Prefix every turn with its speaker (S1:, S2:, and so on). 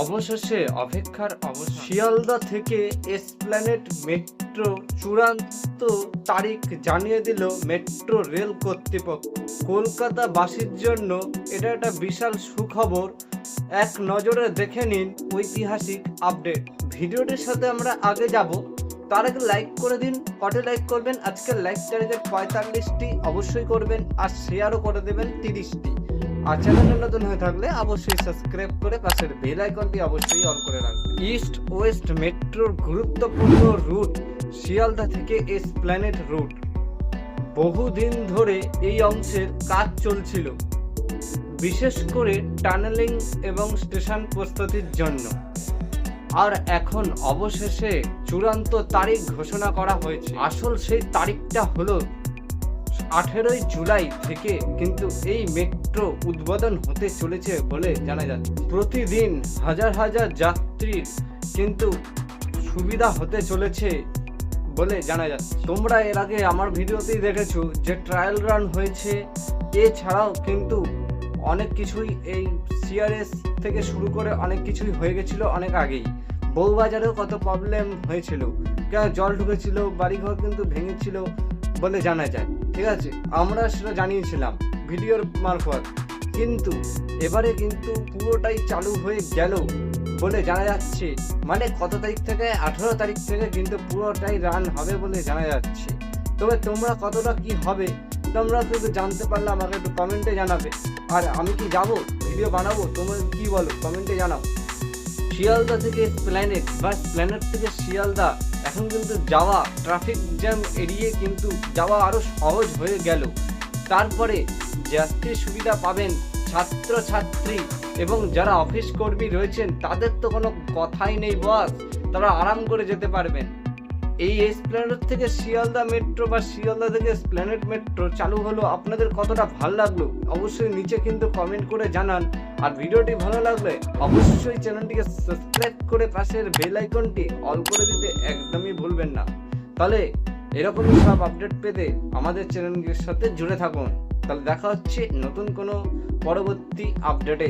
S1: অবশেষে অপেক্ষার শিয়ালদা থেকে এসপ্ল্যানেট মেট্রো চূড়ান্ত তারিখ জানিয়ে দিল মেট্রো রেল কর্তৃপক্ষ। কলকাতাবাসীর জন্য এটা একটা বিশাল সুখবর। এক নজরে দেখে নিন ঐতিহাসিক আপডেট। ভিডিওটির সাথে আমরা আগে যাব। তার আগে লাইক করে দিন, কটে লাইক করবেন আজকের লাইক টার্গেট পঁয়তাল্লিশটি অবশ্যই করবেন আর শেয়ারও করে দেবেন তিরিশটি। আর চ্যানেলে নতুন হয়ে থাকলে অবশ্যই সাবস্ক্রাইব করে পাশের বেল আইকনটি অবশ্যই অন করে রাখবেন। ইস্ট ওয়েস্ট মেট্রোর গুরুত্বপূর্ণ রুট শিয়ালদা থেকে এসপ্ল্যানেট রুট বহুদিন ধরে এই অংশের কাজ চলছিল, বিশেষ করে টানেলিং এবং স্টেশন প্রস্তুতির জন্য। আর এখন অবশেষে চূড়ান্ত তারিখ ঘোষণা করা হয়েছে। আসল সেই তারিখটা হলো আঠেরোই জুলাই থেকে কিন্তু এই মেট্রো উদ্বোধন হতে চলেছে বলে জানা যাচ্ছে। প্রতিদিন হাজার হাজার যাত্রীর কিন্তু সুবিধা হতে চলেছে বলে জানা যাচ্ছে। তোমরা এর আগে আমার ভিডিওতেই দেখেছ যে ট্রায়াল রান হয়েছে। এছাড়াও কিন্তু অনেক কিছুই এই সিআরএস থেকে শুরু করে অনেক কিছুই হয়ে গেছিল অনেক আগেই। বউবাজারেও কত প্রবলেম হয়েছিল। জল ঢুকেছিল, বাড়িঘর কিন্তু ভেঙেছিল বলে জানা যায়। ঠিক আছে? আমরা সেটা জানিয়েছিলাম ভিডিওর মারফত। কিন্তু এবারে কিন্তু পুরোটাই চালু হয়ে গেল বলে জানা যাচ্ছে। মানে কত তারিখ থেকে? আঠেরো তারিখ থেকে কিন্তু পুরোটাই রান হবে বলে জানা যাচ্ছে। তবে তোমরা কতটা কি হবে, তোমরা কিন্তু জানতে পারলে আমাকে একটু কমেন্টে জানাবে। আর আমি কি যাব? ভিডিও বানাবো? তোমরা কি বলো? কমেন্টে জানাও। শিয়ালদা থেকে প্ল্যানেট বা প্ল্যানেট থেকে শিয়ালদা এখন কিন্তু যাওয়া ট্রাফিক জ্যাম এড়িয়ে কিন্তু যাওয়া আরও সহজ হয়ে গেল। তারপরে যাত্রী সুবিধা পাবেন ছাত্র ছাত্রী এবং যারা অফিস কর্মী রয়েছেন, তাদের তো কোনো কথাই নেই বস তারা আরাম করে যেতে পারবেন। এই এসপ্ল্যানেট থেকে শিয়ালদা মেট্রো বা শিয়ালদা থেকে স্প্ল্যানেট মেট্রো চালু হলো আপনাদের কতটা ভালো লাগল অবশ্যই নিচে কিন্তু কমেন্ট করে জানান। আর ভিডিওটি ভালো লাগলে অবশ্যই চ্যানেলটিকে সাবস্ক্রাইব করে পাশের বেল আইকনটি অল করে দিতে একদমই ভুলবেন না। তাহলে এরকমই সব আপডেট পেতে আমাদের চ্যানেলটির সাথে জুড়ে থাকুন। তাহলে দেখা হচ্ছে নতুন কোনো পরবর্তী আপডেটে